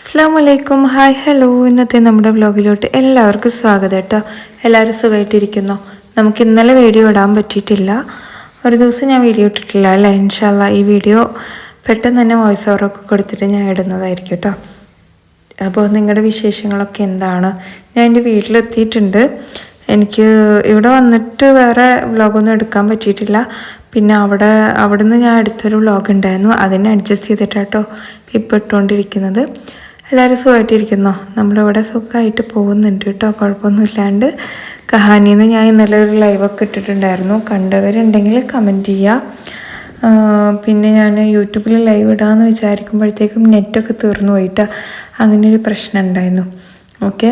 അസ്സാം വലൈക്കും hi hello ഇന്നത്തെ നമ്മുടെ വ്ലോഗിലോട്ട് എല്ലാവർക്കും സ്വാഗതം കേട്ടോ. എല്ലാവരും സുഖമായിട്ടിരിക്കുന്നു. നമുക്ക് ഇന്നലെ വീഡിയോ ഇടാൻ പറ്റിയിട്ടില്ല. ഒരു ദിവസം ഞാൻ വീഡിയോ ഇട്ടിട്ടില്ല അല്ലേ? ഇൻഷാല്ല ഈ വീഡിയോ പെട്ടെന്ന് തന്നെ വോയിസ് ഓവറൊക്കെ കൊടുത്തിട്ട് ഞാൻ ഇടുന്നതായിരിക്കും കേട്ടോ. അപ്പോൾ നിങ്ങളുടെ വിശേഷങ്ങളൊക്കെ എന്താണ്? ഞാൻ എന്റെ വീട്ടിലെത്തിയിട്ടുണ്ട്. എനിക്ക് ഇവിടെ വന്നിട്ട് വേറെ വ്ളോഗൊന്നും എടുക്കാൻ പറ്റിയിട്ടില്ല. പിന്നെ അവിടെ അവിടുന്ന് ഞാൻ എടുത്തൊരു വ്ളോഗ് ഉണ്ടായിരുന്നു. അതിനെ അഡ്ജസ്റ്റ് ചെയ്തിട്ടാട്ടോ ഇപ്പോൾ ഇട്ടുകൊണ്ടിരിക്കുന്നത്. എല്ലാവരും സുഖമായിട്ടിരിക്കുന്നോ? നമ്മളിവിടെ സുഖമായിട്ട് പോകുന്നുണ്ട് കേട്ടോ. കുഴപ്പമൊന്നുമില്ലാണ്ട്. കഹാനിന്ന് ഞാൻ ഇന്നലെ ഒരു ലൈവൊക്കെ ഇട്ടിട്ടുണ്ടായിരുന്നു. കണ്ടവരുണ്ടെങ്കിൽ കമന്റ് ചെയ്യുക പിന്നെ ഞാൻ യൂട്യൂബിൽ ലൈവ് ഇടാമെന്ന് വിചാരിക്കുമ്പോഴത്തേക്കും നെറ്റൊക്കെ തീർന്നു പോയിട്ട്. അങ്ങനെ ഒരു പ്രശ്നം ഉണ്ടായിരുന്നു. ഓക്കെ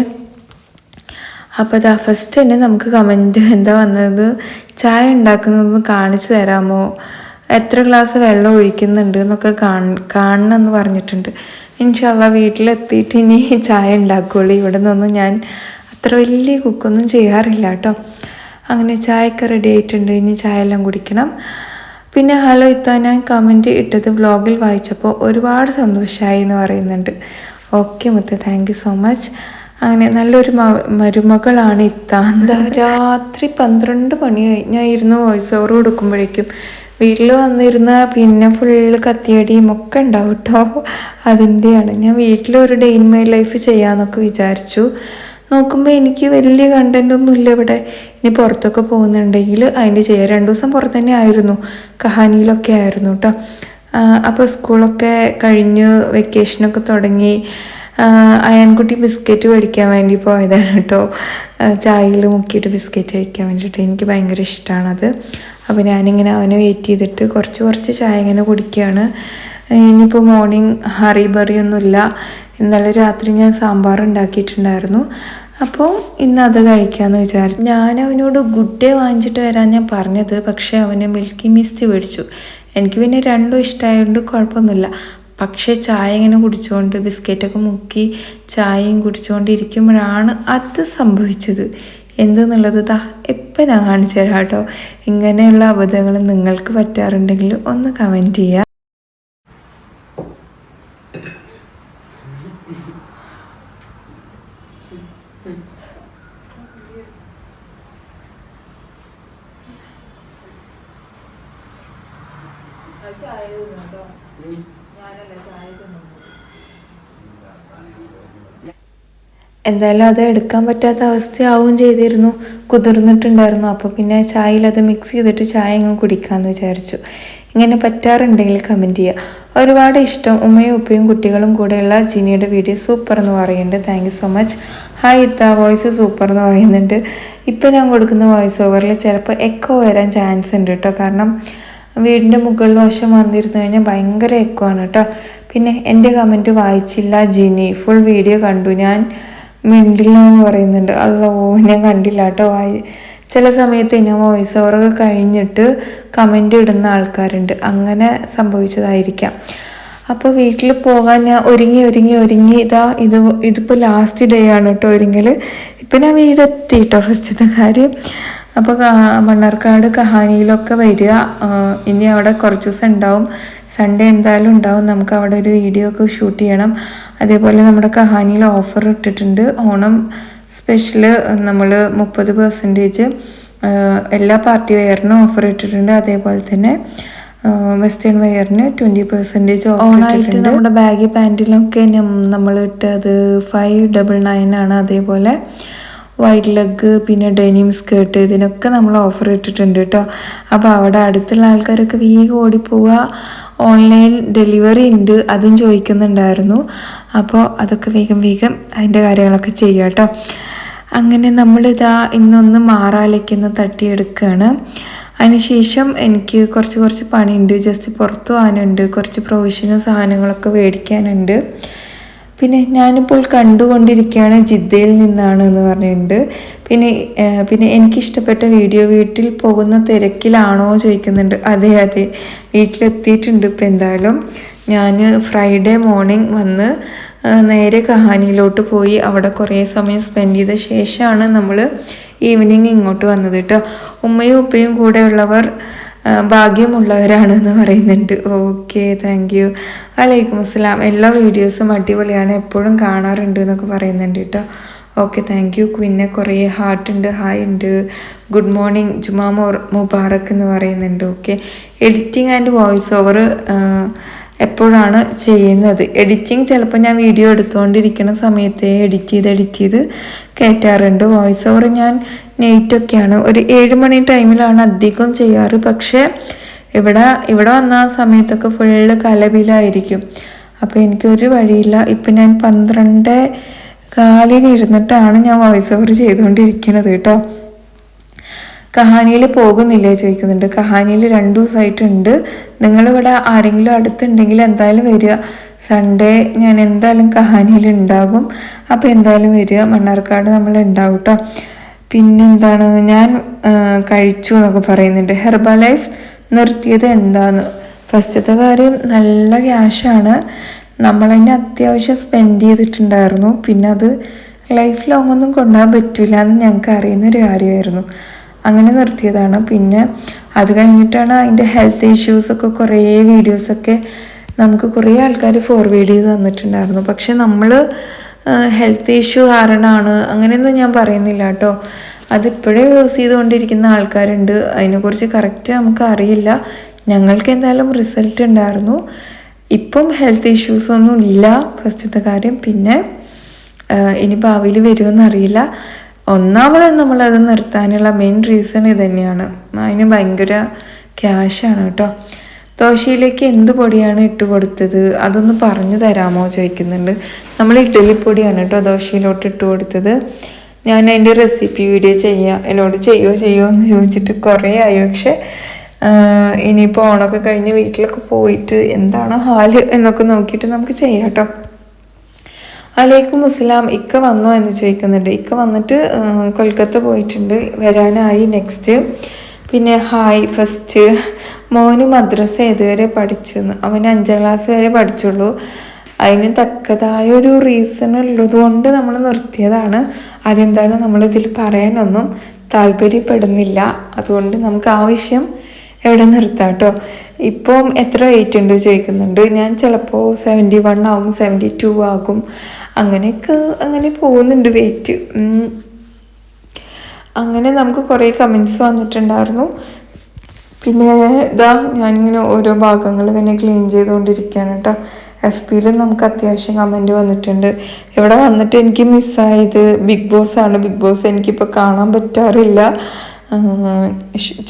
അപ്പോൾ അതാ ഫസ്റ്റ് തന്നെ നമുക്ക് കമന്റ് എന്താ വന്നത്? ചായ ഉണ്ടാക്കുന്നത് കാണിച്ചു തരാമോ? എത്ര ഗ്ലാസ് വെള്ളം ഒഴിക്കുന്നുണ്ട് എന്നൊക്കെ കാണണം എന്ന് പറഞ്ഞിട്ടുണ്ട്. ഇൻഷാല്ല വീട്ടിലെത്തിയിട്ട് ഇനി ചായ ഉണ്ടാക്കുകയുള്ളൂ ഇവിടെ നിന്നൊന്നും ഞാൻ അത്ര വലിയ കുക്കൊന്നും ചെയ്യാറില്ല കേട്ടോ. അങ്ങനെ ചായയൊക്കെ റെഡി ആയിട്ടുണ്ട്. ഇനി ചായ എല്ലാം കുടിക്കണം. പിന്നെ ഹലോ ഇത്ത ഞാൻ കമന്റ് ഇട്ടത് വ്ളോഗിൽ വായിച്ചപ്പോൾ ഒരുപാട് സന്തോഷമായി എന്ന് പറയുന്നുണ്ട്. ഓക്കെ മുത്ത് താങ്ക് സോ മച്ച് അങ്ങനെ നല്ലൊരു മരുമകളാണ് ഇത്ത. രാത്രി പന്ത്രണ്ട് മണി കഴിഞ്ഞായിരുന്നു വോയിസ് ഓവർ കൊടുക്കുമ്പോഴേക്കും. വീട്ടിൽ വന്നിരുന്ന പിന്നെ ഫുള്ള് കത്തിയടിയും ഒക്കെ ഉണ്ടാവും കേട്ടോ അതിന്റെയാണ് ഞാൻ വീട്ടിൽ ഒരു ഡേ ഇൻ മൈ ലൈഫ് ചെയ്യാമെന്നൊക്കെ വിചാരിച്ചു. നോക്കുമ്പോൾ എനിക്ക് വലിയ കണ്ടന്റൊന്നും ഇല്ല ഇവിടെ. ഇനി പുറത്തൊക്കെ പോകുന്നുണ്ടെങ്കിൽ അതിന്റെ ചെയ്യാം. രണ്ട് ദിവസം പുറത്ത് തന്നെ ആയിരുന്നു. കഹാനിയിലൊക്കെ ആയിരുന്നു കേട്ടോ അപ്പോൾ സ്കൂളൊക്കെ കഴിഞ്ഞ് വെക്കേഷനൊക്കെ തുടങ്ങി അയാൻകുട്ടി ബിസ്ക്കറ്റ് മേടിക്കാൻ വേണ്ടി പോയതാണ് കേട്ടോ ചായയിൽ മുക്കിയിട്ട് ബിസ്ക്കറ്റ് കഴിക്കാൻ വേണ്ടിയിട്ട് എനിക്ക് ഭയങ്കര ഇഷ്ടമാണത് അപ്പോൾ ഞാനിങ്ങനെ അവനെ വെയിറ്റ് ചെയ്തിട്ട് കുറച്ച് കുറച്ച് ചായ ഇങ്ങനെ കുടിക്കുകയാണ് ഇനിയിപ്പോൾ മോർണിംഗ് ഹറി ബറി ഒന്നുമില്ല. ഇന്നലെ രാത്രി ഞാൻ സാമ്പാർ ഉണ്ടാക്കിയിട്ടുണ്ടായിരുന്നു. അപ്പോൾ ഇന്ന് അത് കഴിക്കാമെന്ന് വിചാരിച്ചു. ഞാൻ അവനോട് ഗുഡ് ഡേ വാങ്ങിച്ചിട്ട് വരാൻ ഞാൻ പറഞ്ഞത് പക്ഷേ അവന് മിൽക്കി മിസ്റ്റ് മേടിച്ചു. എനിക്ക് പിന്നെ രണ്ടും ഇഷ്ടമായതുകൊണ്ട് കുഴപ്പമൊന്നുമില്ല. പക്ഷേ ചായ ഇങ്ങനെ കുടിച്ചുകൊണ്ട് ബിസ്ക്കറ്റൊക്കെ മുക്കി ചായയും കുടിച്ചുകൊണ്ട് ഇരിക്കുമ്പോഴാണ് അത് സംഭവിച്ചത്. എന്തെന്നുള്ളത് ദാ ഇപ്പം ഞാൻ കാണിച്ചു തരാം കേട്ടോ. ഇങ്ങനെയുള്ള അബദ്ധങ്ങൾ നിങ്ങൾക്ക് പറ്റാറുണ്ടെങ്കിൽ ഒന്ന് കമന്റ് ചെയ്യുക. എന്തായാലും അത് എടുക്കാൻ പറ്റാത്ത അവസ്ഥയാവും ചെയ്തിരുന്നു. കുതിർന്നിട്ടുണ്ടായിരുന്നു. അപ്പോൾ പിന്നെ ചായയിൽ അത് മിക്സ് ചെയ്തിട്ട് ചായ അങ്ങ് കുടിക്കാമെന്ന് വിചാരിച്ചു. ഇങ്ങനെ പറ്റാറുണ്ടെങ്കിൽ കമന്റ് ചെയ്യുക. ഒരുപാട് ഇഷ്ടം ഉമ്മയും ഉപ്പയും കുട്ടികളും കൂടെയുള്ള ജിനിയുടെ വീഡിയോ സൂപ്പർ എന്ന് പറയുന്നുണ്ട്. താങ്ക് സോ മച്ച് ഹായ് ഇത്ത. വോയിസ് സൂപ്പർ എന്ന് പറയുന്നുണ്ട്. ഇപ്പം ഞാൻ കൊടുക്കുന്ന വോയിസ് ഓവറിൽ ചിലപ്പോൾ എക്കോ വരാൻ ചാൻസ് ഉണ്ട് കേട്ടോ. കാരണം വീടിന്റെ മുകളിൽ വശം വന്നിരുന്നു കഴിഞ്ഞാൽ ഭയങ്കര എക്കോ ആണ് കേട്ടോ. പിന്നെ എന്റെ കമന്റ് വായിച്ചില്ല ജിനി. ഫുൾ വീഡിയോ കണ്ടു ഞാൻ. മിണ്ടില്ല എന്ന് പറയുന്നുണ്ട്. അല്ലോ ഞാൻ കണ്ടില്ല കേട്ടോ. വായി. ചില സമയത്ത് ഇനി വോയിസ് ഓവറൊക്കെ കഴിഞ്ഞിട്ട് കമന്റ് ഇടുന്ന ആൾക്കാരുണ്ട്. അങ്ങനെ സംഭവിച്ചതായിരിക്കാം. അപ്പോൾ വീട്ടിൽ പോകാൻ ഞാൻ ഒരുങ്ങി ഒരുങ്ങി ഒരുങ്ങി ഇതാ ഇത് ഇതിപ്പോൾ ലാസ്റ്റ് ഡേ ആണ് കേട്ടോ ഒരുങ്ങൽ ഇപ്പം ഞാൻ വീടെത്തി കേട്ടോ. ഫസ്റ്റത്തെ കാര്യം. അപ്പോൾ മണ്ണാർക്കാട് കഹാനിയിലൊക്കെ വരിക. ഇനി അവിടെ കുറച്ച് ദിവസം ഉണ്ടാവും. സൺഡേ എന്തായാലും ഉണ്ടാവും. നമുക്ക് അവിടെ ഒരു വീഡിയോ ഒക്കെ ഷൂട്ട് ചെയ്യണം. അതേപോലെ നമ്മുടെ കഹാനിയിൽ ഓഫർ ഇട്ടിട്ടുണ്ട്. ഓണം സ്പെഷ്യൽ നമ്മൾ മുപ്പത് പെർസെന്റേജ് എല്ലാ പാർട്ടി വെയറിനും ഓഫർ ഇട്ടിട്ടുണ്ട്. അതേപോലെ തന്നെ വെസ്റ്റേൺ വെയറിന് ട്വന്റി പെർസെന്റേജ് ഓണായിട്ട് നമ്മുടെ ബാഗ് പാന്റിലൊക്കെ നമ്മൾ ഇട്ടത് ഫൈവ് ഡബിൾ നയൻ ആണ്. അതേപോലെ വൈറ്റ് ലെഗ് പിന്നെ ഡെനിം സ്കേർട്ട് ഇതിനൊക്കെ നമ്മൾ ഓഫർ ഇട്ടിട്ടുണ്ട് കേട്ടോ അപ്പോൾ അവിടെ അടുത്തുള്ള ആൾക്കാരൊക്കെ വേഗം ഓടിപ്പോവുക. ഓൺലൈൻ ഡെലിവറി ഉണ്ട് അതും ചോദിക്കുന്നുണ്ടായിരുന്നു. അപ്പോൾ അതൊക്കെ വേഗം വേഗം അതിന്റെ കാര്യങ്ങളൊക്കെ ചെയ്യുക കേട്ടോ അങ്ങനെ നമ്മളിതാ ഇന്നൊന്ന് മാറാലേക്കൊന്ന് തട്ടിയെടുക്കുകയാണ് അതിനുശേഷം എനിക്ക് കുറച്ച് കുറച്ച് പണിയുണ്ട്. ജസ്റ്റ് പുറത്തു പോകാനുണ്ട്. കുറച്ച് പ്രൊവിഷനും സാധനങ്ങളൊക്കെ മേടിക്കാനുണ്ട്. പിന്നെ ഞാനിപ്പോൾ കണ്ടുകൊണ്ടിരിക്കുകയാണ് ജിദ്ദയിൽ നിന്നാണ് എന്ന് പറഞ്ഞിട്ടുണ്ട്. പിന്നെ പിന്നെ എനിക്കിഷ്ടപ്പെട്ട വീഡിയോ വീട്ടിൽ പോകുന്ന തിരക്കിലാണോ ചോദിക്കുന്നുണ്ട്. അതെ അതെ. വീട്ടിലെത്തിയിട്ടുണ്ട് ഇപ്പം എന്തായാലും. ഞാൻ ഫ്രൈഡേ മോർണിംഗ് വന്ന് നേരെ കഹാനിയിലോട്ട് പോയി. അവിടെ കുറേ സമയം സ്പെൻഡ് ചെയ്ത ശേഷമാണ് നമ്മൾ ഈവനിങ് ഇങ്ങോട്ട് വന്നത് കേട്ടോ. ഉമ്മയും ഉപ്പയും കൂടെ ഉള്ളവർ ആ, ഭാഗ്യമുള്ളവരാണ് എന്ന് പറയുന്നുണ്ട്. ഓക്കെ താങ്ക് യു വലൈക്കും അസ്സലാം. എല്ലാ വീഡിയോസും അടിപൊളിയാണ്. എപ്പോഴും കാണാറുണ്ട് എന്നൊക്കെ പറയുന്നുണ്ട് കേട്ടോ. ഓക്കെ താങ്ക് യു പിന്നെ കുറേ ഹാർട്ട് ഉണ്ട് ഹായ് ഉണ്ട്. ഗുഡ് മോർണിംഗ് ജുമാ മോർ മുബാറക്ക് എന്ന് പറയുന്നുണ്ട്. Okay editing and voice over എപ്പോഴാണ് ചെയ്യുന്നത്? എഡിറ്റിംഗ് ചിലപ്പോൾ ഞാൻ വീഡിയോ എടുത്തുകൊണ്ടിരിക്കുന്ന സമയത്തെ എഡിറ്റ് ചെയ്ത് എഡിറ്റ് ചെയ്ത് കയറ്റാറുണ്ട് വോയിസ് ഓവർ ഞാൻ നൈറ്റൊക്കെയാണ് ഒരു ഏഴ് മണി ടൈമിലാണ് അധികം ചെയ്യാറ്. പക്ഷേ ഇവിടെ ഇവിടെ വന്ന ആ സമയത്തൊക്കെ ഫുള്ള് കലപിലായിരിക്കും. അപ്പോൾ എനിക്കൊരു വഴിയില്ല. ഇപ്പം ഞാൻ പന്ത്രണ്ട് കാലിനിരുന്നിട്ടാണ് ഞാൻ വോയിസ് ഓവർ ചെയ്തുകൊണ്ടിരിക്കുന്നത് കേട്ടോ. കഹാനിയിൽ പോകുന്നില്ലേ ചോദിക്കുന്നുണ്ട്. കഹാനിയിൽ രണ്ട് ദിവസമായിട്ടുണ്ട്. നിങ്ങളിവിടെ ആരെങ്കിലും അടുത്തുണ്ടെങ്കിൽ എന്തായാലും വരിക. സൺഡേ ഞാൻ എന്തായാലും കഹാനിയിൽ ഉണ്ടാകും. അപ്പോൾ എന്തായാലും വരിക. മണ്ണാർക്കാട് നമ്മൾ ഉണ്ടാവും കേട്ടോ. പിന്നെന്താണ്? ഞാൻ കഴിച്ചു എന്നൊക്കെ പറയുന്നുണ്ട്. ഹെർബ ലൈഫ് നിർത്തിയത് എന്താന്ന്? ഫസ്റ്റത്തെ കാര്യം നല്ല ക്യാഷാണ്. അതിനെ അത്യാവശ്യം സ്പെൻഡ് ചെയ്തിട്ടുണ്ടായിരുന്നു. പിന്നെ അത് ലൈഫ് ലോങ് ഒന്നും കൊണ്ടുപോകാൻ പറ്റില്ല എന്ന് ഞങ്ങൾക്ക് അറിയുന്ന ഒരു കാര്യമായിരുന്നു. അങ്ങനെ നിർത്തിയതാണ്. പിന്നെ അത് കഴിഞ്ഞിട്ടാണ് അതിന്റെ ഹെൽത്ത് ഇഷ്യൂസൊക്കെ കുറേ വീഡിയോസൊക്കെ നമുക്ക് കുറേ ആൾക്കാർ ഫോർവേഡ് ചെയ്ത് തന്നിട്ടുണ്ടായിരുന്നു. പക്ഷെ നമ്മൾ ഹെൽത്ത് ഇഷ്യൂ കാരണമാണ് അങ്ങനെയൊന്നും ഞാൻ പറയുന്നില്ല കേട്ടോ. അതിപ്പോഴേ യൂസ് ചെയ്തുകൊണ്ടിരിക്കുന്ന ആൾക്കാരുണ്ട്. അതിനെക്കുറിച്ച് കറക്റ്റ് നമുക്ക് അറിയില്ല ഞങ്ങൾക്ക് എന്തായാലും റിസൾട്ട് ഉണ്ടായിരുന്നു. ഇപ്പം ഹെൽത്ത് ഇഷ്യൂസ് ഒന്നും ഇല്ല. ഫസ്റ്റത്തെ കാര്യം. പിന്നെ ഇനി ഭാവിയിൽ വരുമെന്ന് അറിയില്ല. ഒന്നാമത് നമ്മളത് നിർത്താനുള്ള മെയിൻ റീസൺ ഇത് തന്നെയാണ് അതിന് ഭയങ്കര ക്യാഷാണ് കേട്ടോ. ദോശയിലേക്ക് എന്ത് പൊടിയാണ് ഇട്ട് കൊടുത്തത്? അതൊന്ന് പറഞ്ഞു തരാമോ ചോദിക്കുന്നുണ്ട്. നമ്മൾ ഇഡ്ഡലിപ്പൊടിയാണ് കേട്ടോ ദോശയിലോട്ട് ഇട്ട് കൊടുത്തത്. ഞാൻ അതിന്റെ റെസിപ്പി വീഡിയോ ചെയ്യാം എന്നോട് ചെയ്യുമോ ചെയ്യുമോ എന്ന് ചോദിച്ചിട്ട് കുറേ ആയി. പക്ഷേ ഇനിയിപ്പോൾ ഓണമൊക്കെ കഴിഞ്ഞ് വീട്ടിലൊക്കെ പോയിട്ട് എന്താണ് ഹാൽ എന്നൊക്കെ നോക്കിയിട്ട് നമുക്ക് ചെയ്യാം കേട്ടോ. അലൈക്കും ഇസ്ലാം ഇക്ക വന്നോ എന്ന് ചോദിക്കുന്നുണ്ട്. ഇക്ക വന്നിട്ട് കൊൽക്കത്ത പോയിട്ടുണ്ട്. വരാനായി നെക്സ്റ്റ്. പിന്നെ ഹായ് ഫസ്റ്റ് മോന് മദ്രസ ഏതുവരെ പഠിച്ചു അവൻ അഞ്ചാം ക്ലാസ് വരെ പഠിച്ചുള്ളൂ. അതിന് തക്കതായ ഒരു റീസൺ ഉള്ളത് കൊണ്ട് നമ്മൾ നിർത്തിയതാണ്. അതെന്തായാലും നമ്മളിതിൽ പറയാനൊന്നും താല്പര്യപ്പെടുന്നില്ല. അതുകൊണ്ട് നമുക്ക് ആവശ്യം എവിടെ നിർത്താം കേട്ടോ ഇപ്പം എത്ര വെയിറ്റ് ഉണ്ട് ചോദിക്കുന്നുണ്ട്. ഞാൻ ചിലപ്പോൾ സെവന്റി വൺ ആകും സെവന്റി ടു ആകും. അങ്ങനെയൊക്കെ അങ്ങനെ പോകുന്നുണ്ട് വെയിറ്റ് അങ്ങനെ നമുക്ക് കുറേ കമൻസ് വന്നിട്ടുണ്ടായിരുന്നു. പിന്നെ ഇതാ ഞാനിങ്ങനെ ഓരോ ഭാഗങ്ങൾ ഇങ്ങനെ ക്ലീൻ ചെയ്തുകൊണ്ടിരിക്കുകയാണ് കേട്ടോ. എഫ് പിയിൽ നമുക്ക് അത്യാവശ്യം കമന്റ് വന്നിട്ടുണ്ട്. ഇവിടെ വന്നിട്ട് എനിക്ക് മിസ്സായത് ബിഗ് ബോസ് ആണ്. ബിഗ് ബോസ് എനിക്കിപ്പോൾ കാണാൻ പറ്റാറില്ല.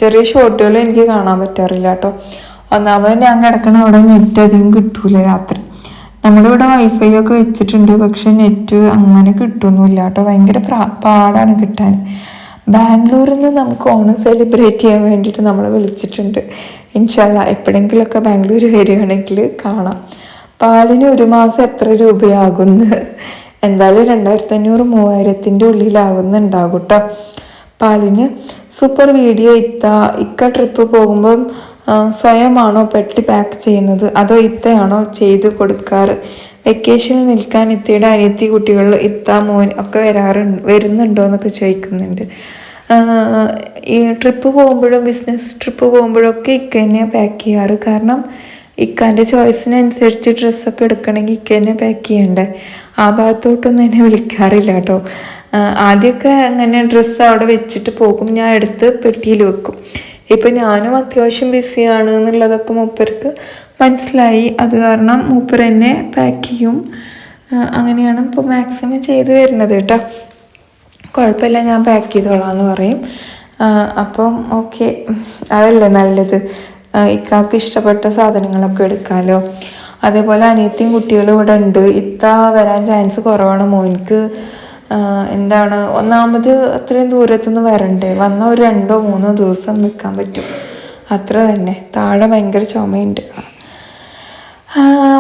ചെറിയ ഷോട്ടുകൾ എനിക്ക് കാണാൻ പറ്റാറില്ല കേട്ടോ. ഒന്നാമത് ഞാൻ കിടക്കണ അവിടെ നെറ്റ് അധികം കിട്ടൂല രാത്രി. നമ്മളിവിടെ വൈഫൈ ഒക്കെ വെച്ചിട്ടുണ്ട്. പക്ഷെ നെറ്റ് അങ്ങനെ കിട്ടുന്നില്ല കേട്ടോ. ഭയങ്കര പാടാണ് കിട്ടാൻ. ബാംഗ്ലൂരിൽ നിന്ന് നമുക്ക് ഓണം സെലിബ്രേറ്റ് ചെയ്യാൻ വേണ്ടിയിട്ട് നമ്മളെ വിളിച്ചിട്ടുണ്ട്. ഇൻഷല്ല എപ്പോഴെങ്കിലുമൊക്കെ ബാംഗ്ലൂർ വരികയാണെങ്കിൽ കാണാം. പാലിന് ഒരു മാസം എത്ര രൂപയാകുന്നു? എന്തായാലും രണ്ടായിരത്തി അഞ്ഞൂറ് മൂവായിരത്തിന്റെ ഉള്ളിലാകുന്നുണ്ടാകും കേട്ടോ പാലിന് സൂപ്പർ വീഡിയോ ഇത്ത ഇക്ക ട്രിപ്പ് പോകുമ്പം സ്വയമാണോ പെട്ടി പാക്ക് ചെയ്യുന്നത്? അതോ ഇത്തയാണോ ചെയ്ത് കൊടുക്കാറ്? വെക്കേഷനിൽ നിൽക്കാൻ ഇത്തയുടെ അനിയത്തി കുട്ടികൾ ഇത്ത മോൻ ഒക്കെ വരാറുണ്ട് വരുന്നുണ്ടോ എന്നൊക്കെ ചോദിക്കുന്നുണ്ട്. ഈ ട്രിപ്പ് പോകുമ്പോഴും ബിസിനസ് ട്രിപ്പ് പോകുമ്പോഴൊക്കെ ഇക്ക തന്നെയാണ് പാക്ക് ചെയ്യാറ്. കാരണം ഇക്കാന്റെ ചോയ്സിനനുസരിച്ച് ഡ്രസ്സൊക്കെ എടുക്കണമെങ്കിൽ ഇക്ക തന്നെ പാക്ക് ചെയ്യണ്ടേ. ആ ഭാഗത്തോട്ടൊന്നും എന്നെ വിളിക്കാറില്ല കേട്ടോ. ആദ്യമൊക്കെ അങ്ങനെ ഡ്രസ്സ് അവിടെ വെച്ചിട്ട് പോകും. ഞാൻ എടുത്ത് പെട്ടിയിൽ വെക്കും. ഇപ്പം ഞാനും അത്യാവശ്യം ബിസിയാണ് എന്നുള്ളതൊക്കെ മൂപ്പർക്ക് മനസ്സിലായി. അത് കാരണം മൂപ്പർ എന്നെ പാക്ക് ചെയ്യും. അങ്ങനെയാണ് ഇപ്പോൾ മാക്സിമം ചെയ്ത് വരുന്നത് കേട്ടോ. കുഴപ്പമില്ല ഞാൻ പാക്ക് ചെയ്തോളാം എന്ന് പറയും അപ്പം ഓക്കെ അതല്ലേ നല്ലത്. ഇക്കാക്ക് ഇഷ്ടപ്പെട്ട സാധനങ്ങളൊക്കെ എടുക്കാമല്ലോ അതേപോലെ അനിയത്തിയും കുട്ടികളും ഇവിടെ ഉണ്ട്. ഇത്ത വരാൻ ചാൻസ് കുറവാണ്. മോനിക്ക് എന്താണ് ഒന്നാമത് അത്രയും ദൂരത്തുനിന്ന് വരണ്ടേ. വന്ന ഒരു രണ്ടോ മൂന്നോ ദിവസം നിൽക്കാൻ പറ്റും. അത്ര തന്നെ. താഴെ ഭയങ്കര ചുമയുണ്ട്.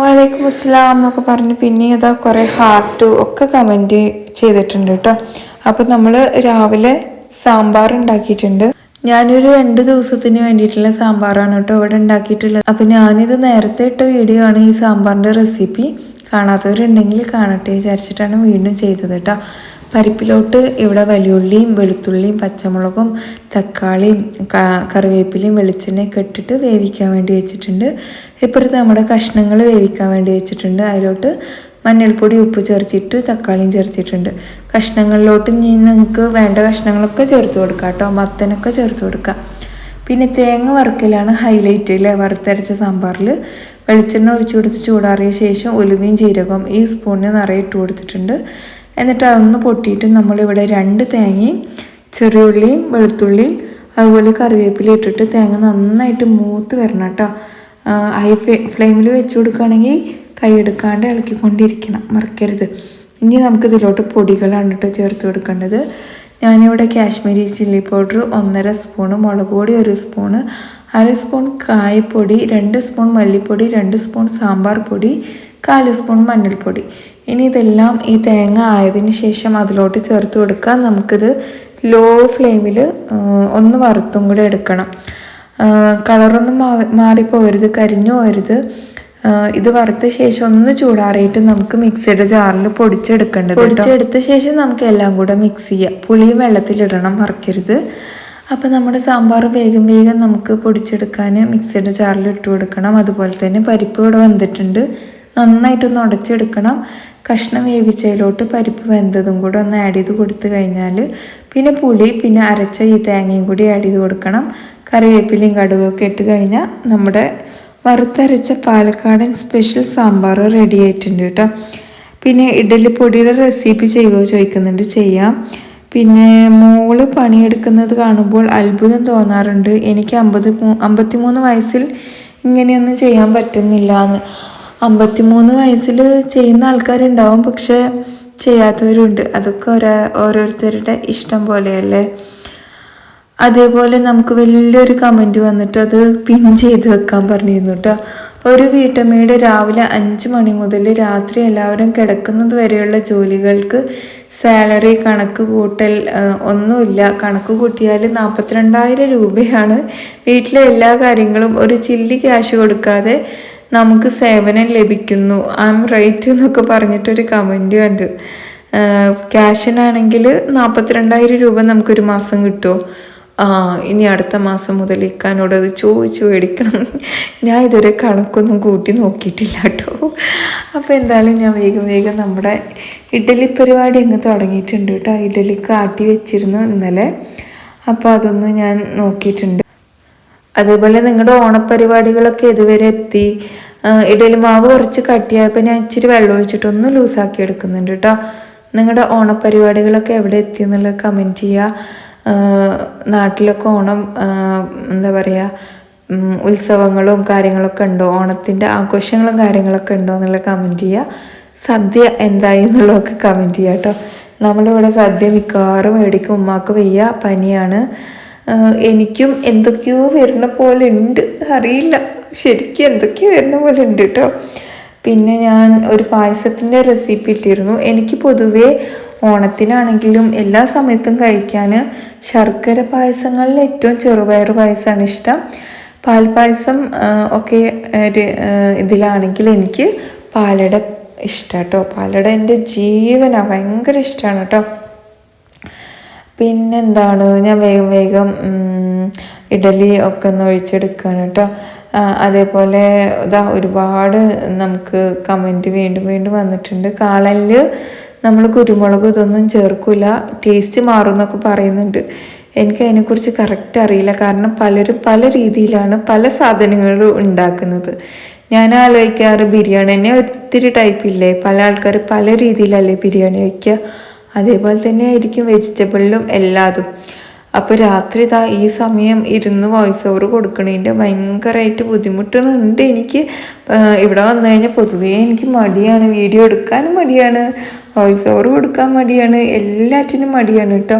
വലൈക്കും അസ്സലാം എന്നൊക്കെ പറഞ്ഞ് പിന്നെ ഇതാ കുറേ ഹാർട്ട് ഒക്കെ കമന്റ് ചെയ്തിട്ടുണ്ട് കേട്ടോ. അപ്പം നമ്മൾ രാവിലെ സാമ്പാർ ഉണ്ടാക്കിയിട്ടുണ്ട്. ഞാനൊരു രണ്ട് ദിവസത്തിന് വേണ്ടിയിട്ടുള്ള സാമ്പാറാണ് കേട്ടോ ഇവിടെ ഉണ്ടാക്കിയിട്ടുള്ളത്. അപ്പം ഞാനിത് നേരത്തെ ഇട്ട വീഡിയോ ആണ് ഈ സാമ്പാറിന്റെ റെസിപ്പി കാണാത്തവരുണ്ടെങ്കിൽ കാണട്ടെ വിചാരിച്ചിട്ടാണ് വീണ്ടും ചെയ്തത് കേട്ടോ. പരിപ്പിലോട്ട് ഇവിടെ വലിയുള്ളിയും വെളുത്തുള്ളിയും പച്ചമുളകും തക്കാളിയും കറിവേപ്പിലയും വെളിച്ചെണ്ണയൊക്കെ ഇട്ടിട്ട് വേവിക്കാൻ വേണ്ടി വെച്ചിട്ടുണ്ട്. ഇപ്പോഴത്തെ നമ്മുടെ കഷ്ണങ്ങൾ വേവിക്കാൻ വേണ്ടി വെച്ചിട്ടുണ്ട്. അതിലോട്ട് മഞ്ഞൾപ്പൊടി ഉപ്പ് ചേർത്തിട്ട് തക്കാളിയും ചേർത്തിട്ടുണ്ട്. കഷ്ണങ്ങളിലോട്ട് ഇനി നിങ്ങൾക്ക് വേണ്ട കഷ്ണങ്ങളൊക്കെ ചേർത്ത് കൊടുക്കുക കേട്ടോ. മത്തനൊക്കെ ചേർത്ത് കൊടുക്കുക പിന്നെ തേങ്ങ വറുക്കലാണ് ഹൈലൈറ്റ് അല്ലേ? വറുത്തരച്ച സാമ്പാറിൽ വെളിച്ചെണ്ണ ഒഴിച്ചു കൊടുത്ത് ചൂടാറിയ ശേഷം ഒലുവയും ജീരകവും ഈ സ്പൂണിന് നിറയെ ഇട്ട് കൊടുത്തിട്ടുണ്ട്. എന്നിട്ട് അതൊന്ന് പൊട്ടിയിട്ട് നമ്മളിവിടെ രണ്ട് തേങ്ങയും ചെറിയുള്ളിയും വെളുത്തുള്ളിയും അതുപോലെ കറിവേപ്പില ഇട്ടിട്ട് തേങ്ങ നന്നായിട്ട് മൂത്ത് വരണം കേട്ടോ. ഹൈ ഫ്ലെയിമിൽ വെച്ച് കൊടുക്കുകയാണെങ്കിൽ കൈ എടുക്കാണ്ട് ഇളക്കിക്കൊണ്ടിരിക്കണം. മറക്കരുത്. ഇനി നമുക്കിതിലോട്ട് പൊടികളാണ് കേട്ടോ ചേർത്ത് കൊടുക്കേണ്ടത്. ഞാനിവിടെ കാശ്മീരി ചില്ലി പൗഡർ ഒന്നര സ്പൂണ് മുളക് പൊടി ഒരു സ്പൂണ് അര സ്പൂൺ കായപ്പൊടി രണ്ട് സ്പൂൺ മല്ലിപ്പൊടി രണ്ട് സ്പൂൺ സാമ്പാർ പൊടി കാൽ സ്പൂൺ മഞ്ഞൾപ്പൊടി. ഇനി ഇതെല്ലാം ഈ തേങ്ങ ആയതിന് ശേഷം അതിലോട്ട് ചേർത്ത് കൊടുക്കാം. നമുക്കിത് ലോ ഫ്ലെയിമിൽ ഒന്ന് വറുത്തും കൂടെ എടുക്കണം. കളറൊന്നും മാറിപ്പോവരുത് കരിഞ്ഞു പോകരുത് ആ, ഇത് വറുത്ത ശേഷം ഒന്ന് ചൂടാറിയിട്ട് നമുക്ക് മിക്സിയുടെ ജാറിൽ പൊടിച്ചെടുക്കേണ്ടത് പൊടിച്ചെടുത്ത ശേഷം നമുക്ക് എല്ലാം കൂടെ മിക്സ് ചെയ്യാം. പുളിയും വെള്ളത്തിലിടണം മറക്കരുത്. അപ്പം നമ്മുടെ സാമ്പാർ വേഗം വേഗം നമുക്ക് പൊടിച്ചെടുക്കാൻ മിക്സിയുടെ ജാറിൽ ഇട്ട് കൊടുക്കണം. അതുപോലെ തന്നെ പരിപ്പ് ഇവിടെ വന്നിട്ടുണ്ട്. നന്നായിട്ടൊന്ന് ഉടച്ചെടുക്കണം. കഷ്ണം വേവിച്ചതിലോട്ട് പരിപ്പ് വെന്തതും കൂടെ ഒന്ന് ആഡ് ചെയ്ത് കൊടുത്തു കഴിഞ്ഞാൽ പിന്നെ പുളി പിന്നെ അരച്ച ഈ തേങ്ങയും കൂടി ആഡ് ചെയ്ത് കൊടുക്കണം. കറിവേപ്പിലയും കടുകൊക്കെ ഇട്ട് കഴിഞ്ഞാൽ നമ്മുടെ വറുത്തരച്ച പാലക്കാടൻ സ്പെഷ്യൽ സാമ്പാർ റെഡി ആയിട്ടുണ്ട് കേട്ടോ. പിന്നെ ഇഡലിപ്പൊടിയുടെ റെസിപ്പി ചെയ്യുമോ ചോദിക്കുന്നുണ്ട്. ചെയ്യാം. പിന്നെ മോൾ പണിയെടുക്കുന്നത് കാണുമ്പോൾ അത്ഭുതം തോന്നാറുണ്ട്. എനിക്ക് അമ്പത് അമ്പത്തിമൂന്ന് വയസ്സിൽ ഇങ്ങനെയൊന്നും ചെയ്യാൻ പറ്റുന്നില്ല എന്ന്. അമ്പത്തിമൂന്ന് വയസ്സിൽ ചെയ്യുന്ന ആൾക്കാരുണ്ടാവും പക്ഷെ ചെയ്യാത്തവരുണ്ട്. അതൊക്കെ ഓരോ ഓരോരുത്തരുടെ ഇഷ്ടം പോലെയല്ലേ? അതേപോലെ നമുക്ക് വലിയൊരു കമന്റ് വന്നിട്ട് അത് പിൻ ചെയ്ത് വെക്കാൻ പറഞ്ഞിരുന്നു കേട്ടോ ഒരു വീട്ടമ്മയുടെ രാവിലെ അഞ്ച് മണി മുതൽ രാത്രി എല്ലാവരും കിടക്കുന്നത് വരെയുള്ള ജോലികൾക്ക് സാലറി കണക്ക് കൂട്ടൽ ഒന്നുമില്ല. കണക്ക് കൂട്ടിയാൽ നാൽപ്പത്തിരണ്ടായിരം രൂപയാണ്. വീട്ടിലെ എല്ലാ കാര്യങ്ങളും ഒരു ചില്ലി ക്യാഷ് കൊടുക്കാതെ നമുക്ക് സേവനം ലഭിക്കുന്നു. ഐ എം റൈറ്റ് എന്നൊക്കെ പറഞ്ഞിട്ടൊരു കമന്റ് കണ്ടു. ക്യാഷിനാണെങ്കിൽ നാൽപ്പത്തിരണ്ടായിരം രൂപ നമുക്കൊരു മാസം കിട്ടുമോ? ഇനി അടുത്ത മാസം മുതൽ ഇക്കാനോട് അത് ചോദിച്ചു മേടിക്കണം. ഞാൻ ഇതുവരെ കണക്കൊന്നും കൂട്ടി നോക്കിയിട്ടില്ല കേട്ടോ. അപ്പോൾ എന്തായാലും ഞാൻ വേഗം വേഗം നമ്മുടെ ഇഡലി പരിപാടി അങ്ങ് തുടങ്ങിയിട്ടുണ്ട് കേട്ടോ. ഇഡലി കാട്ടി വെച്ചിരുന്നു ഇന്നലെ. അപ്പോൾ അതൊന്ന് ഞാൻ നോക്കിയിട്ടുണ്ട്. അതേപോലെ നിങ്ങളുടെ ഓണപ്പരിപാടികളൊക്കെ ഇതുവരെ എത്തി. ഇഡലി മാവ് കുറച്ച് കട്ടിയായപ്പോൾ ഞാൻ ഇച്ചിരി വെള്ളം ഒഴിച്ചിട്ട് ഒന്ന് ലൂസാക്കി എടുക്കുന്നുണ്ട് കേട്ടോ. നിങ്ങളുടെ ഓണപ്പരിപാടികളൊക്കെ എവിടെ എത്തി എന്നുള്ളത് കമന്റ് ചെയ്യുക നാട്ടിലൊക്കെ ഓണം എന്താ പറയുക ഉത്സവങ്ങളും കാര്യങ്ങളൊക്കെ ഉണ്ടോ? ഓണത്തിന്റെ ആഘോഷങ്ങളും കാര്യങ്ങളൊക്കെ ഉണ്ടോ എന്നുള്ള കമന്റ് ചെയ്യുക. സദ്യ എന്തായി എന്നുള്ളതൊക്കെ കമന്റ് ചെയ്യുക കേട്ടോ. നമ്മളിവിടെ സദ്യ മിക്കവാറും മേടിക്കും ഉമ്മാക്ക് വയ്യ പനിയാണ്. എനിക്കും എന്തൊക്കെയോ വരുന്ന പോലെ ഉണ്ട്. അറിയില്ല. ശരിക്കും എന്തൊക്കെയോ വരുന്ന പോലെ ഉണ്ട് കേട്ടോ. പിന്നെ ഞാൻ ഒരു പായസത്തിന്റെ റെസിപ്പി ഇട്ടിരുന്നു. എനിക്ക് പൊതുവേ ഓണത്തിനാണെങ്കിലും എല്ലാ സമയത്തും കഴിക്കാൻ ശർക്കര പായസങ്ങളിൽ ഏറ്റവും ചെറുപയർ പായസമാണ് ഇഷ്ടം. പാൽപ്പായസം പായസം ഒക്കെ ഇതിലാണെങ്കിൽ എനിക്ക് പാലട ഇഷ്ടം കേട്ടോ പാലട എന്റെ ജീവനാണ് ഭയങ്കര ഇഷ്ടമാണ് കേട്ടോ. പിന്നെന്താണ് ഞാൻ വേഗം വേഗം ഇഡലി ഒക്കെ ഒന്ന് ഒഴിച്ചെടുക്കുകയാണ് കേട്ടോ. അതേപോലെ ഇതാ ഒരുപാട് നമുക്ക് കമന്റ് വീണ്ടും വീണ്ടും വന്നിട്ടുണ്ട്. കാളനിൽ നമ്മൾ കുരുമുളക് ഇതൊന്നും ചേർക്കില്ല ടേസ്റ്റ് മാറും എന്നൊക്കെ പറയുന്നുണ്ട്. എനിക്ക് അതിനെക്കുറിച്ച് കറക്റ്റ് അറിയില്ല. കാരണം പലരും പല രീതിയിലാണ് പല സാധനങ്ങളും ഉണ്ടാക്കുന്നത്. ഞാൻ ആലോചിക്കാറ് ബിരിയാണി തന്നെ ഒത്തിരി ടൈപ്പില്ലേ പല ആൾക്കാർ പല രീതിയിലല്ലേ ബിരിയാണി വയ്ക്കുക അതേപോലെ തന്നെ ആയിരിക്കും വെജിറ്റബിളിലും എല്ലാതും. അപ്പോൾ രാത്രി ഇതാ ഈ സമയം ഇരുന്ന് വോയിസ് ഓവർ കൊടുക്കണതിന്റെ ഭയങ്കരമായിട്ട് ബുദ്ധിമുട്ടുന്നുണ്ട് എനിക്ക് ഇവിടെ വന്നു കഴിഞ്ഞാൽ പൊതുവേ എനിക്ക് മടിയാണ്. വീഡിയോ എടുക്കാനും മടിയാണ്. വോയിസ് ഓവർ കൊടുക്കാൻ മടിയാണ്. എല്ലാറ്റിനും മടിയാണ് കേട്ടോ.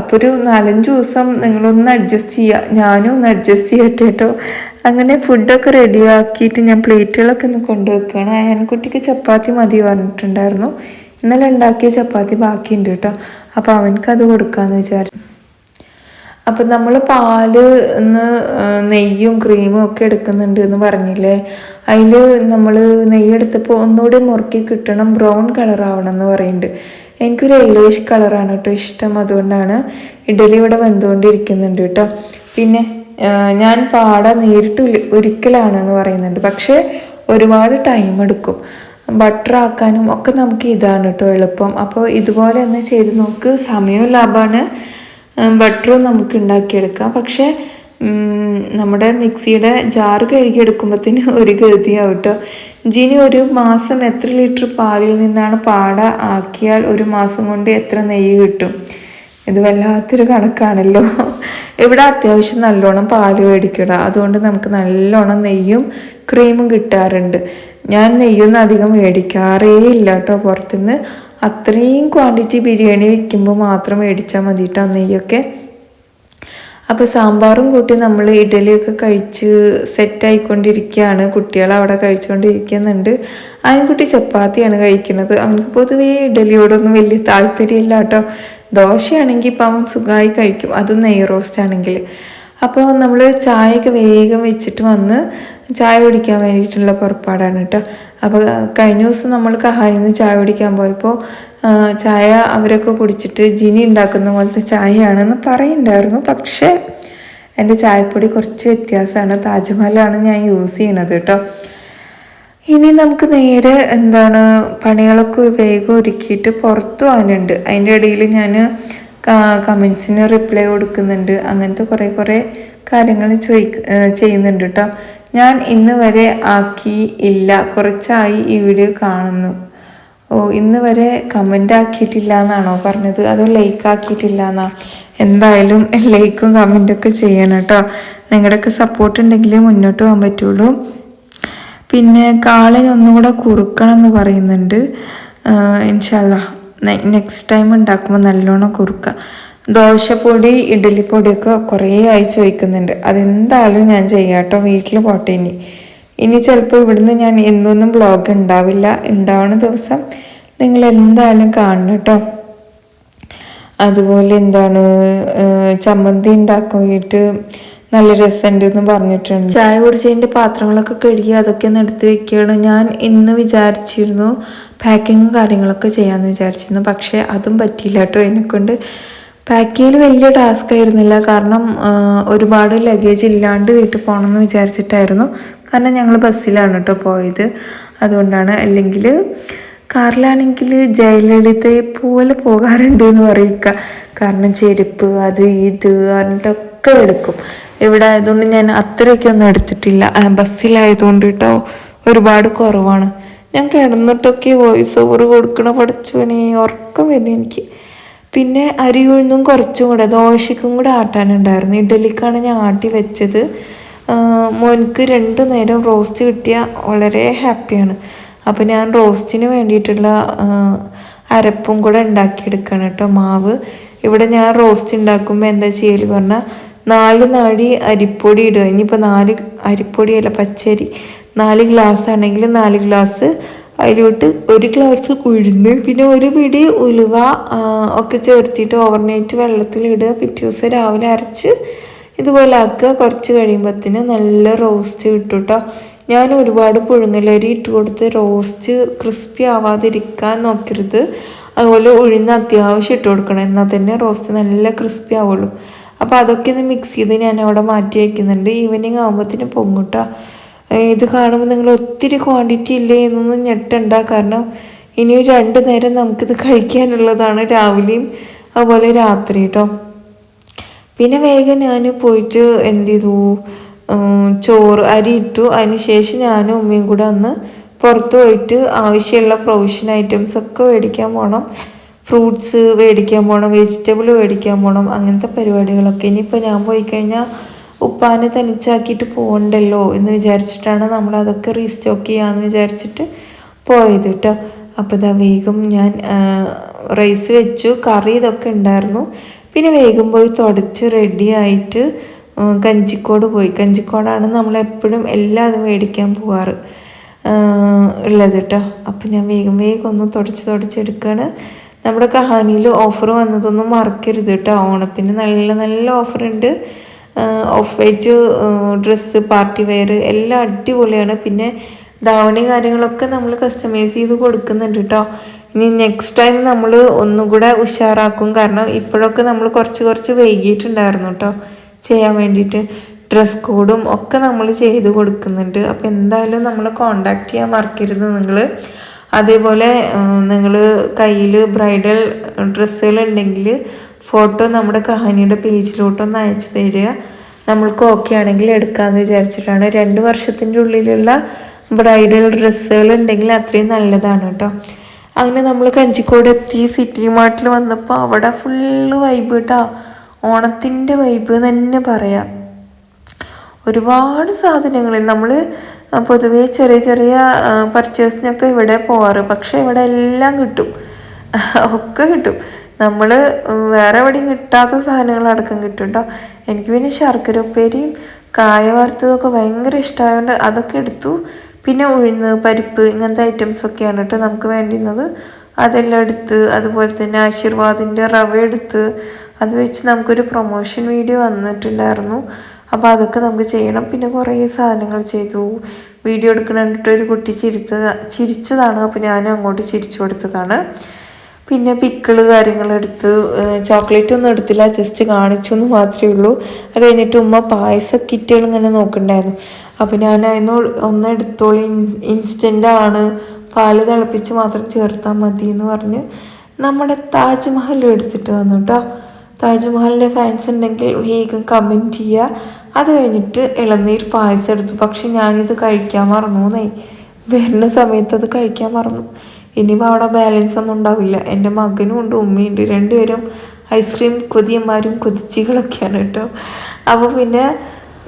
അപ്പോൾ ഒരു നാലഞ്ച് ദിവസം നിങ്ങളൊന്ന് അഡ്ജസ്റ്റ് ചെയ്യുക ഞാനും ഒന്ന് അഡ്ജസ്റ്റ് ചെയ്യട്ടെ കേട്ടോ. അങ്ങനെ ഫുഡൊക്കെ റെഡിയാക്കിയിട്ട് ഞാൻ പ്ലേറ്റുകളൊക്കെ ഒന്ന് കൊണ്ടുവെക്കുകയാണ് അയൻകുട്ടിക്ക് ചപ്പാത്തി മതി പറഞ്ഞിട്ടുണ്ടായിരുന്നു. ഇന്നലെ ഉണ്ടാക്കിയ ചപ്പാത്തി ബാക്കിയുണ്ട് കേട്ടോ. അപ്പോൾ അവനക്കത് കൊടുക്കാമെന്ന് വിചാരിച്ചു. അപ്പം നമ്മൾ പാൽ നെയ്യും ക്രീമും ഒക്കെ എടുക്കുന്നുണ്ട് എന്ന് പറഞ്ഞില്ലേ? അതിൽ നമ്മൾ നെയ്യ് എടുത്തപ്പോൾ ഒന്നുകൂടി മുറുക്കി കിട്ടണം ബ്രൗൺ കളർ ആവണം എന്ന് പറയുന്നുണ്ട് എനിക്കൊരു യെല്ലോയിഷ് കളറാണ് കേട്ടോ ഇഷ്ടം. അതുകൊണ്ടാണ് ഇഡലി ഇവിടെ വെന്തുകൊണ്ടിരിക്കുന്നുണ്ട് കേട്ടോ. പിന്നെ ഞാൻ പാട നേരിട്ട് ഒരിക്കലാണെന്ന് പറയുന്നുണ്ട്. പക്ഷേ ഒരുപാട് ടൈം എടുക്കും. ബട്ടർ ആക്കാനും ഒക്കെ നമുക്ക് ഇതാണ് കേട്ടോ എളുപ്പം. അപ്പോൾ ഇതുപോലെ ഒന്ന് ചെയ്ത് നോക്ക്. സമയവും ലാഭമാണ് ബട്ടറും നമുക്ക് ഉണ്ടാക്കിയെടുക്കാം പക്ഷേ നമ്മുടെ മിക്സിയുടെ ജാറ് കഴുകിയെടുക്കുമ്പോഴത്തേന് ഒരു ഗതിയാവും കേട്ടോ ജിനി ഒരു മാസം എത്ര ലിറ്റർ പാലിൽ നിന്നാണ് പാട ആക്കിയാൽ ഒരു മാസം കൊണ്ട് എത്ര നെയ്യ് കിട്ടും? ഇത് വല്ലാത്തൊരു കണക്കാണല്ലോ. ഇവിടെ അത്യാവശ്യം നല്ലോണം പാൽ മേടിക്കട. അതുകൊണ്ട് നമുക്ക് നല്ലോണം നെയ്യും ക്രീമും കിട്ടാറുണ്ട്. ഞാൻ നെയ്യൊന്നും അധികം മേടിക്കാറേ ഇല്ല കേട്ടോ പുറത്തുനിന്ന്. അത്രയും ക്വാണ്ടിറ്റി ബിരിയാണി വെക്കുമ്പോൾ മാത്രം മേടിച്ചാൽ മതി കേട്ടോ നെയ്യൊക്കെ? അപ്പോൾ സാമ്പാറും കൂട്ടി നമ്മൾ ഇഡലിയൊക്കെ കഴിച്ച് സെറ്റായിക്കൊണ്ടിരിക്കുകയാണ് കുട്ടികൾ അവിടെ കഴിച്ചുകൊണ്ടിരിക്കുന്നുണ്ട് അതിൻകുട്ടി ചപ്പാത്തിയാണ് കഴിക്കുന്നത്. അവനക്ക് പൊതുവേ ഇഡലിയോടൊന്നും വലിയ താല്പര്യമില്ല കേട്ടോ ദോശയാണെങ്കിൽ ഇപ്പം അവൻ സുഖമായി കഴിക്കും. അതും നെയ് റോസ്റ്റ് ആണെങ്കിൽ. അപ്പോൾ നമ്മൾ ചായയൊക്കെ വേഗം വെച്ചിട്ട് വന്ന് ചായ കുടിക്കാൻ വേണ്ടിയിട്ടുള്ള പുറപ്പാടാണ് കേട്ടോ. അപ്പോൾ കഴിഞ്ഞ ദിവസം നമ്മൾ കഹാനിൽ നിന്ന് ചായ കുടിക്കാൻ പോയപ്പോൾ ചായ അവരൊക്കെ കുടിച്ചിട്ട് ജിനി ഉണ്ടാക്കുന്ന പോലത്തെ ചായയാണെന്ന് പറയുന്നുണ്ടായിരുന്നു. പക്ഷേ എന്റെ ചായപ്പൊടി കുറച്ച് വ്യത്യാസമാണ്. താജ്മഹലാണ് ഞാൻ യൂസ് ചെയ്യണത് കേട്ടോ. ഇനി നമുക്ക് നേരെ എന്താണ് പണികളൊക്കെ വേഗം ഒരുക്കിയിട്ട് പുറത്തു പോകാനുണ്ട്. അതിന്റെ ഇടയിൽ ഞാൻ കമൻസിന് റിപ്ലൈ കൊടുക്കുന്നുണ്ട്. അങ്ങനത്തെ കുറേ കുറേ കാര്യങ്ങൾ ചോദി ചെയ്യുന്നുണ്ട് കേട്ടോ ഞാൻ ഇന്ന് വരെ ആക്കി ഇല്ല. കുറച്ചായി ഈ വീഡിയോ കാണുന്നു. ഓ ഇന്ന് വരെ കമന്റ് ആക്കിയിട്ടില്ല എന്നാണോ പറഞ്ഞത്? അതോ ലൈക്ക് ആക്കിയിട്ടില്ല എന്നാ എന്തായാലും ലൈക്കും കമന്റൊക്കെ ചെയ്യണം കേട്ടോ നിങ്ങളുടെയൊക്കെ സപ്പോർട്ട് ഉണ്ടെങ്കിലേ മുന്നോട്ട് പോകാൻ പറ്റുള്ളൂ. പിന്നെ കാളിനൊന്നുകൂടെ കുറുക്കണം എന്ന് പറയുന്നുണ്ട്. ഇൻഷല്ല നെക്സ്റ്റ് ടൈം ഉണ്ടാക്കുമ്പോൾ നല്ലോണം കുറുക്കുക ദോശപ്പൊടി ഇഡലിപ്പൊടിയൊക്കെ കുറേ ആയി ചോദിക്കുന്നുണ്ട് അതെന്തായാലും ഞാൻ ചെയ്യാം കേട്ടോ വീട്ടിൽ പോട്ടെ ഇനി. ഇനി ചിലപ്പോൾ ഇവിടുന്ന് ഞാൻ എന്നൊന്നും ബ്ലോഗ് ഉണ്ടാവില്ല. ഉണ്ടാവുന്ന ദിവസം നിങ്ങൾ എന്തായാലും കാണണം കേട്ടോ അതുപോലെ എന്താണ് ചമ്മന്തി ഉണ്ടാക്കിയിട്ട് നല്ല രസമുണ്ട് എന്ന് പറഞ്ഞിട്ടുണ്ട്. ചായ കുടിച്ചതിന്റെ പാത്രങ്ങളൊക്കെ കഴുകി അതൊക്കെ ഒന്ന് എടുത്ത് വെക്കുകയാണ് ഞാൻ ഇന്ന് വിചാരിച്ചിരുന്നു പാക്കിങ്ങും കാര്യങ്ങളൊക്കെ ചെയ്യാമെന്ന് വിചാരിച്ചിരുന്നു. പക്ഷേ അതും പറ്റിയില്ല കേട്ടോ എന്നെക്കൊണ്ട്. പാക്ക് ചെയ്യൽ വലിയ ടാസ്ക് ആയിരുന്നില്ല. കാരണം ഒരുപാട് ലഗേജ് ഇല്ലാണ്ട് വീട്ടിൽ പോകണമെന്ന് വിചാരിച്ചിട്ടായിരുന്നു. കാരണം ഞങ്ങൾ ബസ്സിലാണ് കേട്ടോ പോയത്. അതുകൊണ്ടാണ്. അല്ലെങ്കിൽ കാറിലാണെങ്കിൽ ജയലളിതയെ പോലെ പോകാറുണ്ട് എന്ന് പറയിക്കാം കാരണം ചെരുപ്പ് അത് ഇത് പറഞ്ഞിട്ടൊക്കെ എടുക്കും. ഇവിടെ ആയതുകൊണ്ട് ഞാൻ അത്രയ്ക്കൊന്നും എടുത്തിട്ടില്ല. ബസ്സിലായതുകൊണ്ട് കേട്ടോ ഒരുപാട് കുറവാണ്. ഞാൻ കിടന്നിട്ടൊക്കെ വോയിസ് ഓവർ കൊടുക്കണ പഠിച്ചോനെ ഉറക്കം വരുന്നു എനിക്ക്. പിന്നെ അരി ഉഴുന്നും കുറച്ചും കൂടെ ദോശയ്ക്കും കൂടെ ആട്ടാനുണ്ടായിരുന്നു. ഇഡലിക്കാണ് ഞാൻ ആട്ടി വെച്ചത്. മോനിക്ക് രണ്ടു നേരം റോസ്റ്റ് കിട്ടിയാൽ വളരെ ഹാപ്പിയാണ് അപ്പോൾ ഞാൻ റോസ്റ്റിന് വേണ്ടിയിട്ടുള്ള അരപ്പും കൂടെ ഉണ്ടാക്കിയെടുക്കണം കേട്ടോ മാവ്. ഇവിടെ ഞാൻ റോസ്റ്റ് ഉണ്ടാക്കുമ്പോൾ എന്താ ചെയ്യൽ പറഞ്ഞാൽ നാല് നാഴി അരിപ്പൊടി ഇടുക. ഇനിയിപ്പോൾ നാല് അരിപ്പൊടിയല്ല പച്ചരി. നാല് ഗ്ലാസ് ആണെങ്കിൽ നാല് ഗ്ലാസ് അതിലോട്ട് ഒരു ഗ്ലാസ് ഉഴുന്ന് പിന്നെ ഒരു പിടി ഉലുവ ഒക്കെ ചേർത്തിട്ട് ഓവർനൈറ്റ് വെള്ളത്തിലിടുക പിറ്റേ ദിവസം രാവിലെ അരച്ച് ഇതുപോലെ ആക്കുക. കുറച്ച് കഴിയുമ്പത്തിന് നല്ല റോസ്റ്റ് കിട്ടും കേട്ടോ ഞാൻ ഒരുപാട് പുഴുങ്ങലരി ഇട്ട് കൊടുത്ത് റോസ്റ്റ് ക്രിസ്പി ആവാതിരിക്കാൻ നോക്കരുത്. അതുപോലെ ഉഴുന്ന് അത്യാവശ്യം ഇട്ട് കൊടുക്കണം. എന്നാൽ തന്നെ റോസ്റ്റ് നല്ല ക്രിസ്പി ആവുള്ളൂ. അപ്പോൾ അതൊക്കെ ഒന്ന് മിക്സ് ചെയ്ത് ഞാൻ അവിടെ മാറ്റി വയ്ക്കുന്നുണ്ട് ഈവനിങ് ആകുമ്പോഴത്തേനും പൊങ്ങുട്ട. ഇത് കാണുമ്പോൾ നിങ്ങൾ ഒത്തിരി ക്വാണ്ടിറ്റി ഇല്ലേ എന്നൊന്നും ഞെട്ടണ്ട. കാരണം ഇനി രണ്ട് നേരം നമുക്കിത് കഴിക്കാനുള്ളതാണ് രാവിലെയും അതുപോലെ രാത്രി കേട്ടോ പിന്നെ വേഗം ഞാൻ പോയിട്ട് എന്ത് ചെയ്തു? ചോറ് അരി ഇട്ടു. അതിന് ശേഷം ഞാനും ഉമ്മയും കൂടെ അന്ന് പുറത്തു പോയിട്ട് ആവശ്യമുള്ള പ്രൊവിഷൻ ഐറ്റംസ് ഒക്കെ മേടിക്കാൻ പോകണം ഫ്രൂട്ട്സ് മേടിക്കാൻ പോകണം വെജിറ്റബിൾ മേടിക്കാൻ പോകണം അങ്ങനത്തെ പരിപാടികളൊക്കെ. ഇനിയിപ്പോൾ ഞാൻ പോയി കഴിഞ്ഞാൽ ഉപ്പാനെ തനിച്ചാക്കിയിട്ട് പോകണ്ടല്ലോ എന്ന് വിചാരിച്ചിട്ടാണ് നമ്മൾ അതൊക്കെ റീസ്റ്റോക്ക് ചെയ്യാമെന്ന് വിചാരിച്ചിട്ട് പോയത് കേട്ടോ. അപ്പോൾ ഇതാ വേഗം ഞാൻ റൈസ് വെച്ചു കറി ഇതൊക്കെ ഉണ്ടായിരുന്നു. പിന്നെ വേഗം പോയി തുടച്ച് റെഡി ആയിട്ട് കഞ്ചിക്കോട് പോയി. കഞ്ചിക്കോടാണ് നമ്മൾ എപ്പോഴും എല്ലാം അത് മേടിക്കാൻ പോവാറ് ഉള്ളത് കേട്ടോ. അപ്പം ഞാൻ വേഗം വേഗം ഒന്ന് തുടച്ച് തുടച്ചെടുക്കുകയാണ് നമ്മുടെ കഹാനിയിൽ ഓഫർ വന്നതൊന്നും മറക്കരുത് കേട്ടോ. ഓണത്തിന് നല്ല നല്ല ഓഫറുണ്ട് off white dress party wear എല്ലാം അടിപൊളിയാണ്. പിന്നെ ധാവണി കാര്യങ്ങളൊക്കെ നമ്മൾ കസ്റ്റമൈസ് ചെയ്ത് കൊടുക്കുന്നുണ്ട് കേട്ടോ. ഇനി നെക്സ്റ്റ് ടൈം നമ്മൾ ഒന്നും കൂടെ ഉഷാറാക്കും. കാരണം ഇപ്പോഴൊക്കെ നമ്മൾ കുറച്ച് കുറച്ച് വൈകിയിട്ടുണ്ടായിരുന്നു കേട്ടോ. ചെയ്യാൻ വേണ്ടിയിട്ട് ഡ്രസ് കോഡും ഒക്കെ നമ്മൾ ചെയ്ത് കൊടുക്കുന്നുണ്ട്. അപ്പോൾ എന്തായാലും നമ്മൾ കോണ്ടാക്ട് ചെയ്യാൻ മറക്കരുത് നിങ്ങൾ. അതേപോലെ നിങ്ങൾ കയ്യിൽ ബ്രൈഡൽ ഡ്രസ്സുകൾ ഉണ്ടെങ്കിൽ ഫോട്ടോ നമ്മുടെ കഹാനിയുടെ പേജിലോട്ടൊന്ന് അയച്ചു തരിക. നമ്മൾക്ക് ഓക്കെ ആണെങ്കിൽ എടുക്കാമെന്ന് വിചാരിച്ചിട്ടാണ്. രണ്ട് വർഷത്തിന്റെ ഉള്ളിലുള്ള ബ്രൈഡൽ ഡ്രസ്സുകൾ ഉണ്ടെങ്കിൽ അത്രയും നല്ലതാണ് കേട്ടോ. അങ്ങനെ നമ്മൾ കഞ്ചിക്കോട് എത്തി. സിറ്റി മാർട്ടിൽ വന്നപ്പോൾ അവിടെ ഫുള്ള് വൈബ് കേട്ടോ ഓണത്തിന്റെ വൈബ് തന്നെ പറയാം. ഒരുപാട് സാധനങ്ങൾ നമ്മൾ പൊതുവേ ചെറിയ ചെറിയ പർച്ചേസിനൊക്കെ ഇവിടെ പോവാറ്. പക്ഷെ ഇവിടെ എല്ലാം കിട്ടും. ഒക്കെ കിട്ടും. നമ്മൾ വേറെ എവിടെയും കിട്ടാത്ത സാധനങ്ങളടക്കം കിട്ടും കേട്ടോ എനിക്ക് പിന്നെ ശർക്കര ഉപ്പേരിയും കായ വറുത്തതൊക്കെ ഭയങ്കര ഇഷ്ടമായതുകൊണ്ട് അതൊക്കെ എടുത്തു. പിന്നെ ഉഴുന്ന് പരിപ്പ് ഇങ്ങനത്തെ ഐറ്റംസൊക്കെയാണ് കേട്ടോ നമുക്ക് വേണ്ടുന്നത് അതെല്ലാം എടുത്ത് അതുപോലെ തന്നെ ആശീർവാദിന്റെ റവ എടുത്ത് അത് വെച്ച് നമുക്കൊരു പ്രൊമോഷൻ വീഡിയോ വന്നിട്ടുണ്ടായിരുന്നു. അപ്പോൾ അതൊക്കെ നമുക്ക് ചെയ്യണം. പിന്നെ കുറേ സാധനങ്ങൾ ചെയ്തു. വീഡിയോ എടുക്കണിട്ട് ഒരു കുട്ടി ചിരിത്ത ചിരിച്ചതാണ്. അപ്പോൾ ഞാനും അങ്ങോട്ട് ചിരിച്ചു കൊടുത്തതാണ്. പിന്നെ പിക്കിൾ കാര്യങ്ങളെടുത്ത് ചോക്ലേറ്റ് ഒന്നും എടുത്തില്ല. ജസ്റ്റ് കാണിച്ചു എന്ന് മാത്രമേ ഉള്ളൂ. അത് കഴിഞ്ഞിട്ട് ഉമ്മ പായസ കിറ്റുകൾ ഇങ്ങനെ നോക്കണ്ടായിരുന്നു. അപ്പോൾ ഞാൻ അതിന് ഒന്ന് എടുത്തോളി. ഇൻസ്റ്റന്റ് ആണ്. പാൽ തിളപ്പിച്ച് മാത്രം ചേർത്താൽ മതി എന്ന് പറഞ്ഞ് നമ്മുടെ താജ്മഹലും എടുത്തിട്ട് വന്നു കേട്ടോ താജ്മഹലിന്റെ ഫാൻസ് ഉണ്ടെങ്കിൽ വേഗം കമന്റ് ചെയ്യുക അത് കഴിഞ്ഞിട്ട് ഇളനീർ പായസം എടുത്തു. പക്ഷെ ഞാനിത് കഴിക്കാൻ മറന്നു എന്നേ വരുന്ന സമയത്ത് അത് കഴിക്കാൻ മറന്നു. ഇനിയിപ്പോൾ അവിടെ ബാലൻസ് ഒന്നും ഉണ്ടാവില്ല. എന്റെ മകനും ഉണ്ട് ഉമ്മയും ഉമ്മയുണ്ട്. രണ്ടുപേരും ഐസ്ക്രീം കൊതിയന്മാരും കൊതിച്ചികളൊക്കെയാണ് കേട്ടോ. അപ്പോൾ പിന്നെ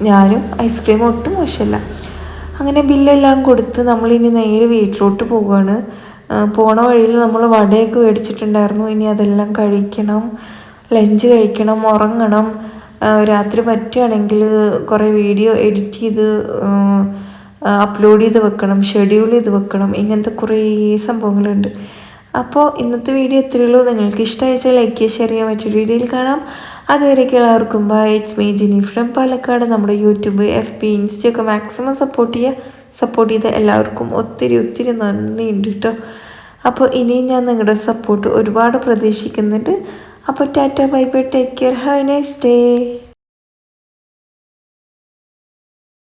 ഞാനും ഐസ്ക്രീം ഒട്ടും മോശമല്ല. അങ്ങനെ ബില്ലെല്ലാം കൊടുത്ത് നമ്മളിനി നേരെ വീട്ടിലോട്ട് പോവുകയാണ് പോണ വഴിയിൽ നമ്മൾ വടയൊക്കെ മേടിച്ചിട്ടുണ്ടായിരുന്നു. ഇനി അതെല്ലാം കഴിക്കണം. ലഞ്ച് കഴിക്കണം ഉറങ്ങണം. രാത്രി പറ്റുകയാണെങ്കിൽ കുറേ വീഡിയോ എഡിറ്റ് ചെയ്ത് അപ്ലോഡ് ചെയ്ത് വെക്കണം ഷെഡ്യൂൾ ചെയ്ത് വെക്കണം ഇങ്ങനത്തെ കുറേ സംഭവങ്ങളുണ്ട്. അപ്പോൾ ഇന്നത്തെ വീഡിയോ എത്രയുള്ളൂ നിങ്ങൾക്ക് ഇഷ്ടമായിച്ചാൽ ലൈക്ക് ചെയ്യുക ഷെയർ ചെയ്യാൻ പറ്റിയ വീഡിയോയിൽ കാണാം. അതുവരേക്കും എല്ലാവർക്കും bye it's me Jini from Palakkad. നമ്മുടെ യൂട്യൂബ് എഫ് പി ഇൻസ്റ്റയൊക്കെ മാക്സിമം സപ്പോർട്ട് ചെയ്യുക. സപ്പോർട്ട് ചെയ്ത എല്ലാവർക്കും ഒത്തിരി ഒത്തിരി നന്ദിയുണ്ട് കേട്ടോ. അപ്പോൾ ഇനിയും ഞാൻ നിങ്ങളുടെ സപ്പോർട്ട് ഒരുപാട് പ്രതീക്ഷിക്കുന്നുണ്ട്. അപ്പോൾ tata bye bye take care have nice day